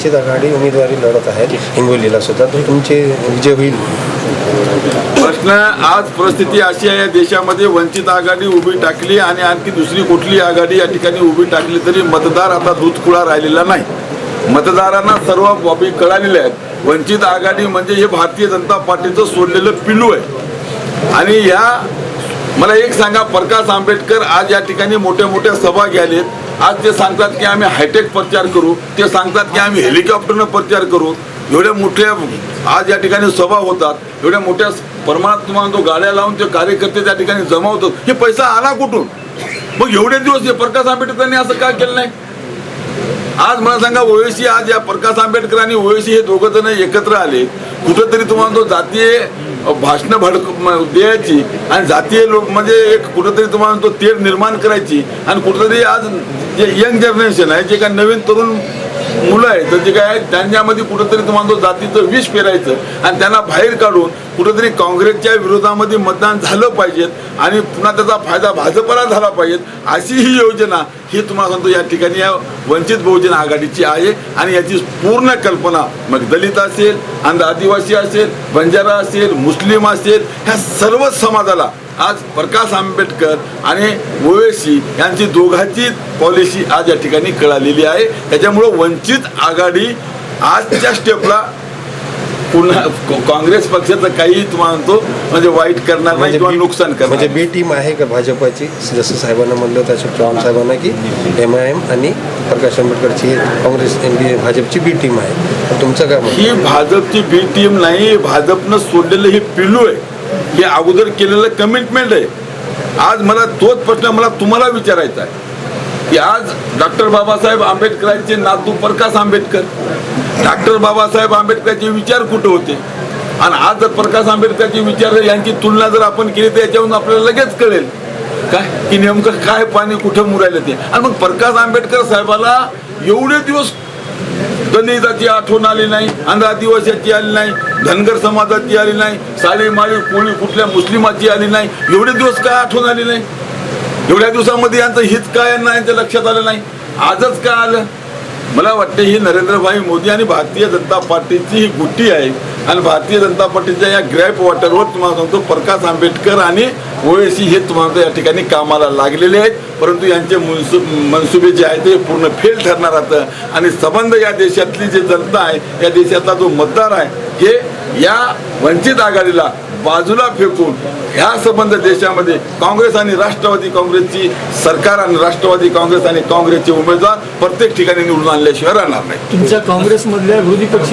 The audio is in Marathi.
वंचित आघाडी उमेदवारी लढत आहेत हिंगोलीला सुद्धा. तर तुमचे विजय होईल. प्रश्न आज परिस्थिती अशी आहे देशामध्ये वंचित आघाडी उभी टाकली आणि आणखी दुसरी कुठली आघाडी या ठिकाणी उभी टाकली तरी मतदार आता दूधकुळा राहिलेला नाही. मतदारांना सर्व बाबी कळालेल्या आहेत. वंचित आघाडी म्हणजे हे भारतीय जनता पार्टीचं सोडलेलं पिलू आहे. आणि या मला एक सांगा प्रकाश आंबेडकर आज या ठिकाणी मोठ्या मोठ्या सभा घ्यालेत आज ते सांगतात की आम्ही हायटेक प्रचार करू ते सांगतात की आम्ही हेलिकॉप्टरनं प्रचार करू. एवढ्या मोठ्या आज या ठिकाणी सभा होतात. एवढ्या मोठ्या प्रमाणात तुम्हाला तो गाड्या लावून ते कार्यकर्ते त्या ठिकाणी जमा होतात हे पैसा आला कुठून? मग एवढे दिवस हे प्रकाश आंबेडकरांनी असं का केलं नाही? आज मला सांगा ओवेसी आज या प्रकाश आंबेडकर आणि ओवेसी हे दोघं जण एकत्र आले. कुठंतरी तुम्हाला तो जातीय भाषणं भडक म- द्यायची आणि जातीय लोक म्हणजे एक कुठंतरी तुम्हाला तो तेढ निर्माण करायची आणि कुठंतरी आज जे यंग जनरेशन आहे जे काय नवीन तरुण मुलं आहेत तर जे काय आहेत, त्यांच्यामध्ये कुठंतरी तुम्हाला तो जातीचं विष पेरायचं आणि त्यांना बाहेर काढून कुठंतरी काँग्रेसच्या विरोधामध्ये मतदान झालं पाहिजेत आणि पुन्हा त्याचा फायदा भाजपला झाला पाहिजे अशी ही योजना ही तुम्हाला सांगतो या ठिकाणी या वंचित बहुजन आघाडीची आहे आणि याची पूर्ण कल्पना मग दलित असेल आणि आदिवासी असेल बंजारा असेल मुस्लिम असेल ह्या सर्व समाजाला आज प्रकाश आंबेडकर आणि ओवेसी यांची दोघांची पॉलिसी आज या ठिकाणी कळालेली आहे. त्याच्यामुळं वंचित आघाडी आजच्या स्टेपला पुन्हा क- काँग्रेस पक्षाचं काही तुम्हाला म्हणतो म्हणजे वाईट करणार नाही किंवा बी- नुकसान करणार म्हणजे बी टीम आहे का भाजपाची? जसं साहेबांना म्हणलं तसं चव्हाण साहेबांना की एम आय एम आणि प्रकाश आंबेडकरची काँग्रेस बी भाजपची बी टीम आहे. तुमचं काय? ही भाजपची बी टीम नाही भाजपनं सोडलेलं हे पिलू आहे. हे अगोदर केलेलं कमिटमेंट आहे. आज मला तोच प्रश्न मला तुम्हाला विचारायचा आहे. की आज डॉक्टर बाबासाहेब आंबेडकरांचे नातू प्रकाश आंबेडकर डॉक्टर बाबासाहेब आंबेडकरचे विचार कुठे होते? आणि आज जर प्रकाश आंबेडकरचे विचार यांची तुलना जर आपण केली तर याच्यावरून आपल्याला लगेच कळेल. काय? की नेमकं काय पाणी कुठं मुरायलं ते? आणि मग प्रकाश आंबेडकर साहेबाला एवढे दिवस दलिताची आठवण आली नाही आणि आदिवासीची आली नाही धनगर समाजाची आली नाही साळी माळी कोळी कुठल्या मुस्लिमाची आली नाही एवढे दिवस काय आठवण आली नाही? एवढ्या दिवसामध्ये यांचं हित काय यांना यांच्या लक्षात आलं नाही? आजच काय आलं? मला वाटतं ही नरेंद्रभाई मोदी आणि भारतीय जनता पार्टीची ही गुट्टी आहे. आणि भारतीय जनता पार्टीच्या या ग्रॅप वॉटरवर तुम्हाला सांगतो प्रकाश आंबेडकर आणि ओवेसी हे तुम्हाला या ठिकाणी कामाला लागलेले आहेत. परंतु यांचे मनसु मनसुबे जे आहेत ते पूर्ण फेल ठरणार राहतं आणि संबंध या देशातली जी जनता आहे या देशातला जो मतदार आहे हे या वंचित आघाडीला बाजूला फेकून ह्या संबंध देशामध्ये काँग्रेस आणि राष्ट्रवादी काँग्रेसची सरकार आणि राष्ट्रवादी काँग्रेस आणि काँग्रेसचे उमेदवार प्रत्येक ठिकाणी निवडून आणल्याशिवाय राहणार नाही. तुमच्या काँग्रेसमधल्या विरोधी पक्ष